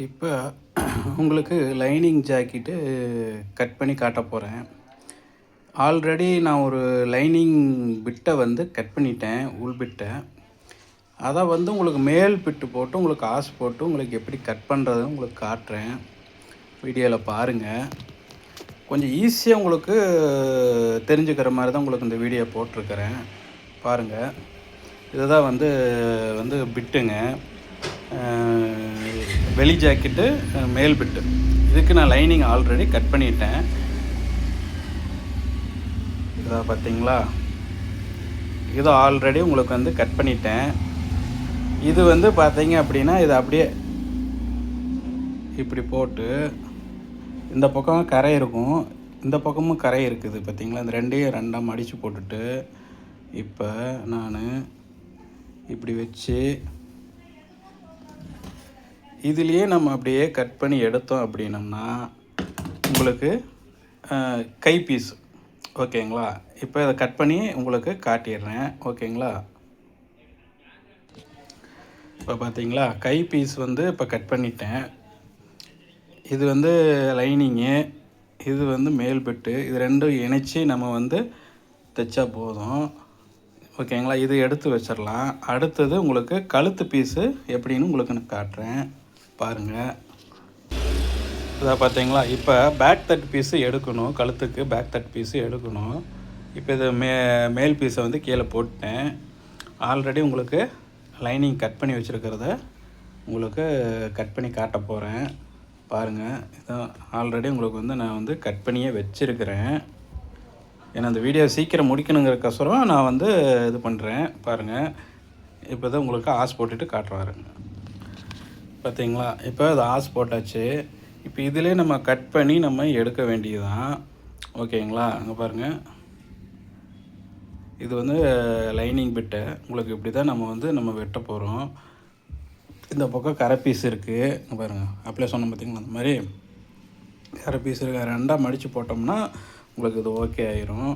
இப்போ உங்களுக்கு lining jacket cut பண்ணி காட்ட போகிறேன். ஆல்ரெடி நான் ஒரு லைனிங் பிட்டை வந்து கட் பண்ணிட்டேன் உள் பிட்டை. அதை வந்து உங்களுக்கு மேல் பிட்டு போட்டு உங்களுக்கு ஆசு போட்டு உங்களுக்கு எப்படி கட் பண்ணுறது உங்களுக்கு காட்டுறேன். வீடியோவில் பாருங்கள் கொஞ்சம் ஈஸியாக உங்களுக்கு தெரிஞ்சுக்கிற மாதிரி தான் உங்களுக்கு இந்த வீடியோ போட்டிருக்கிறேன். பாருங்கள் இதுதான் வந்து வந்து பிட்டுங்க. வெளி ஜாக்கெட்டு மேல் பிட்டு இதுக்கு நான் லைனிங் ஆல்ரெடி கட் பண்ணிட்டேன். இதாக பார்த்தீங்களா இது ஆல்ரெடி உங்களுக்கு வந்து கட் பண்ணிட்டேன். இது வந்து பார்த்தீங்க அப்படின்னா இது அப்படியே இப்படி போட்டு இந்த பக்கம் கரை இருக்கும். இந்த பக்கமும் கரை இருக்குது பார்த்தீங்களா இந்த ரெண்டையும் ரெண்டாக மடித்து போட்டுட்டு இப்போ நான் இப்படி வச்சு இதுலேயே நம்ம அப்படியே கட் பண்ணி எடுத்தோம் அப்படின்னம்னா உங்களுக்கு கை பீஸ் ஓகேங்களா? இப்போ இதை கட் பண்ணி உங்களுக்கு காட்டிடுறேன். ஓகேங்களா? இப்போ பார்த்தீங்களா? கை பீஸ் வந்து இப்போ கட் பண்ணிட்டேன். இது வந்து லைனிங்கு இது வந்து மேல் பெட்டு இது ரெண்டும் இணைச்சி நம்ம வந்து தைச்சா போதும். ஓகேங்களா? இது எடுத்து வச்சிடலாம். அடுத்தது உங்களுக்கு கழுத்து பீஸு எப்படின்னு உங்களுக்கு நான் காட்டுறேன். பாருங்கள் இதை பார்த்தீங்களா இப்போ பேக் தட் பீஸு எடுக்கணும். கழுத்துக்கு பேக் தட் பீஸு எடுக்கணும். இப்போ இது மே மேல் பீஸை வந்து கீழே போட்டேன். ஆல்ரெடி உங்களுக்கு லைனிங் கட் பண்ணி வச்சுருக்கிறத உங்களுக்கு கட் பண்ணி காட்ட போகிறேன் பாருங்கள் இதான் ஆல்ரெடி உங்களுக்கு வந்து நான் வந்து கட் பண்ணியே வச்சுருக்கிறேன். ஏன்னா அந்த வீடியோ சீக்கிரம் முடிக்கணுங்கிறக்கோசரம் நான் வந்து இது பண்ணுறேன் பாருங்கள் இப்போ தான் உங்களுக்கு ஆஸ் போட்டுட்டு காட்டுறாருங்க பார்த்தீங்களா இப்போ அது ஆஸ் போட்டாச்சு. இப்போ இதிலே நம்ம கட் பண்ணி நம்ம எடுக்க வேண்டியதுதான். ஓகேங்களா? அங்கே பாருங்கள் இது வந்து லைனிங் பிட்டை உங்களுக்கு இப்படி தான் நம்ம வந்து நம்ம வெட்ட போகிறோம் இந்த பக்கம் கரை பீஸ் இருக்குது பாருங்கள் அப்படியே சொன்னோம் பார்த்திங்களா அந்த மாதிரி கரை பீஸ் இருக்க. ரெண்டாக மடித்து போட்டோம்னா உங்களுக்கு இது ஓகே ஆயிரும்.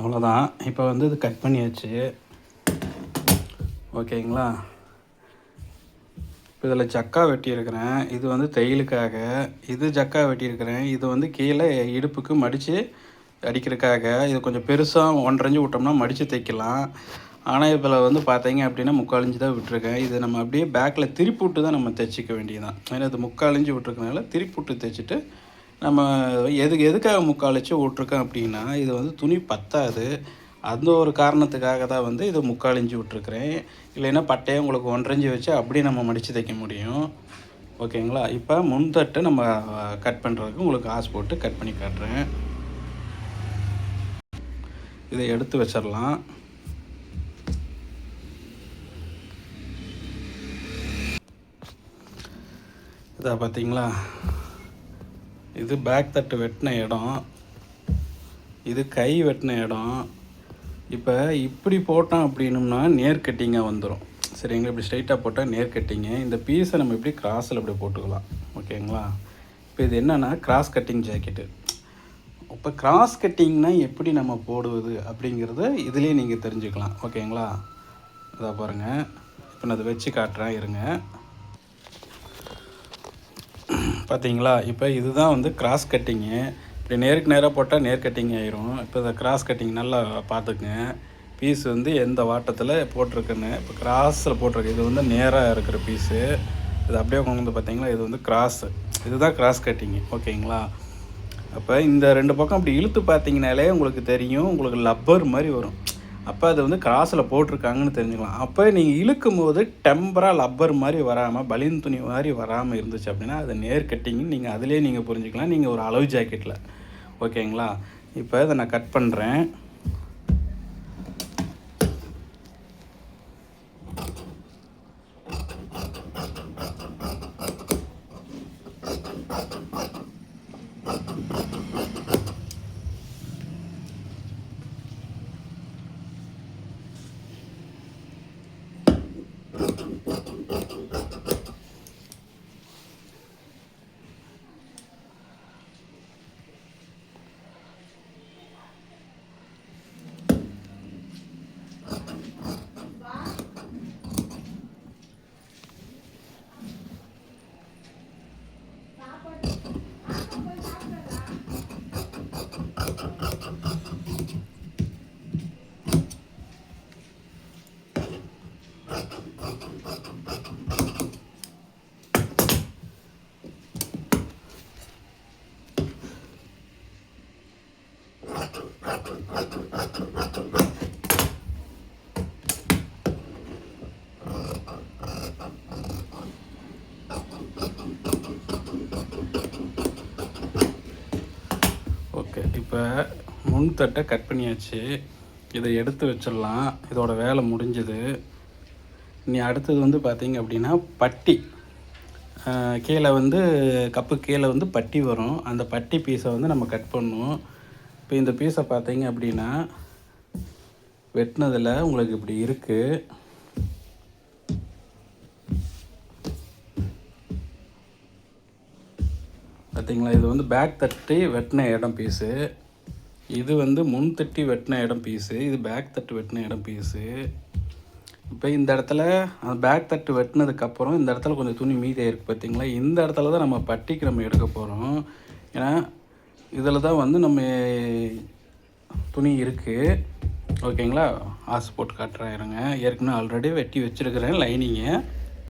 அவ்வளோதான் இப்போ வந்து இது கட் பண்ணியாச்சு. ஓகேங்களா? இப்போ இதில் ஜக்கா வெட்டியிருக்கிறேன். இது வந்து தையலுக்காக. இது ஜக்கா வெட்டியிருக்கிறேன். இது வந்து கீழே இடுப்புக்கு மடித்து அடிக்கிறதுக்காக. இது கொஞ்சம் பெருசாக ஒன்றரைஞ்சு விட்டோம்னா மடித்து தைக்கலாம். ஆனால் இதில் வந்து பார்த்தீங்க அப்படின்னா முக்கால் தான் விட்டுருக்கேன். இது நம்ம அப்படியே பேக்கில் திருப்பி விட்டு தான் நம்ம தைச்சிக்க வேண்டியதுதான். ஏன்னா இது முக்கால் விட்டுருக்கனால திருப்பி விட்டு தைச்சிட்டு நம்ம எதுக்கு எதுக்காக முக்காலிச்சு விட்ருக்கோம் அப்படின்னா இது வந்து துணி பத்தாது. அந்த ஒரு காரணத்துக்காக தான் வந்து இதை முக்காலிஞ்சு விட்ருக்குறேன் இல்லைன்னா பட்டையை உங்களுக்கு ஒன்றரை வச்சு அப்படியே நம்ம மடித்து தைக்க முடியும். ஓகேங்களா? இப்போ முன்தட்டை நம்ம கட் பண்ணுறதுக்கு உங்களுக்கு ஆஸ் போட்டு கட் பண்ணி காட்டுறேன். இதை எடுத்து வச்சிடலாம். இதா பார்த்தீங்களா? இது பேக் தட்டு வெட்டின இடம். இது கை வெட்டின இடம். இப்போ இப்படி போட்டோம் அப்படின்னம்னா நேர் கட்டிங்காக வந்துடும் சரிங்களா இப்படி ஸ்ட்ரைட்டாக போட்டால் நேர் கட்டிங்கு இந்த பீஸை நம்ம இப்படி கிராஸில் இப்படி போட்டுக்கலாம். ஓகேங்களா இப்போ இது என்னென்னா கிராஸ் கட்டிங் ஜாக்கெட்டு இப்போ கிராஸ் கட்டிங்னா எப்படி நம்ம போடுவது அப்படிங்கிறத இதுலேயே நீங்கள் தெரிஞ்சுக்கலாம். ஓகேங்களா அதை பாருங்கள் இப்போ நான் அதை வச்சு காட்டுறேன். இருங்க. பார்த்தீங்களா? இப்போ இதுதான் வந்து கிராஸ் கட்டிங்கு இப்படி நேருக்கு நேராக போட்டால் நேர் கட்டிங் ஆயிரும். இப்போ இந்த கிராஸ் கட்டிங் நல்லா பார்த்துக்குங்க. பீஸ் வந்து எந்த வாட்டத்தில் போட்டிருக்குன்னு இப்போ கிராஸில் போட்டிருக்கு. இது வந்து நேராக இருக்கிற பீஸு இது அப்படியே கொண்டு வந்து பார்த்தீங்களா? இது வந்து கிராஸு இதுதான் கிராஸ் கட்டிங்கு ஓகேங்களா? அப்போ இந்த ரெண்டு பக்கம் அப்படி இழுத்து பார்த்தீங்கனாலே உங்களுக்கு தெரியும். உங்களுக்கு லப்பர் மாதிரி வரும். அப்போ அது வந்து கிராஸில் போட்டிருக்காங்கன்னு தெரிஞ்சுக்கலாம். அப்போ நீங்கள் இழுக்கும் போது டெம்பராக லப்பர் மாதிரி வராமல் பலின் துணி மாதிரி வராமல் இருந்துச்சு அப்படின்னா அது நேர் கட்டிங்னு நீங்கள் அதிலே நீங்கள் புரிஞ்சுக்கலாம். நீங்கள் ஒரு அளவு ஜாக்கெட்டில் ஓகேங்களா இப்போ இதை நான் கட் பண்ணுறேன் ஓகே இப்போ முன்தட்டை கட் பண்ணியாச்சு. இதை எடுத்து வச்சிடலாம். இதோட வேலை முடிஞ்சது. இனி அடுத்தது வந்து பார்த்தீங்க அப்படின்னா பட்டி. கீழே வந்து கப்பு கீழே வந்து பட்டி வரும். அந்த பட்டி பீஸை வந்து நம்ம கட் பண்ணுவோம். இப்போ இந்த பீஸை பார்த்தீங்க அப்படின்னா வெட்டினதில் உங்களுக்கு இப்படி இருக்குது பார்த்தீங்களா? இது வந்து பேக் தட்டி வெட்டின இடம் பீஸு இது வந்து முன் தட்டி வெட்டின இடம் பீஸு இது பேக் தட்டு வெட்டின இடம் பீஸு இப்போ இந்த இடத்துல அந்த பேக் தட்டு வெட்டினதுக்கப்புறம் இந்த இடத்துல கொஞ்சம் துணி மீதி இருக்குது பார்த்தீங்களா இந்த இடத்துல தான் நம்ம பட்டிக்கு நம்ம எடுக்க போகிறோம் ஏன்னா இதில் தான் வந்து நம்ம துணி இருக்குது ஓகேங்களா? ஆசை போட்டு காட்டுறேன் இருங்க. ஏற்கனவே ஆல்ரெடி வெட்டி வச்சுருக்கிறேன் லைனிங்கை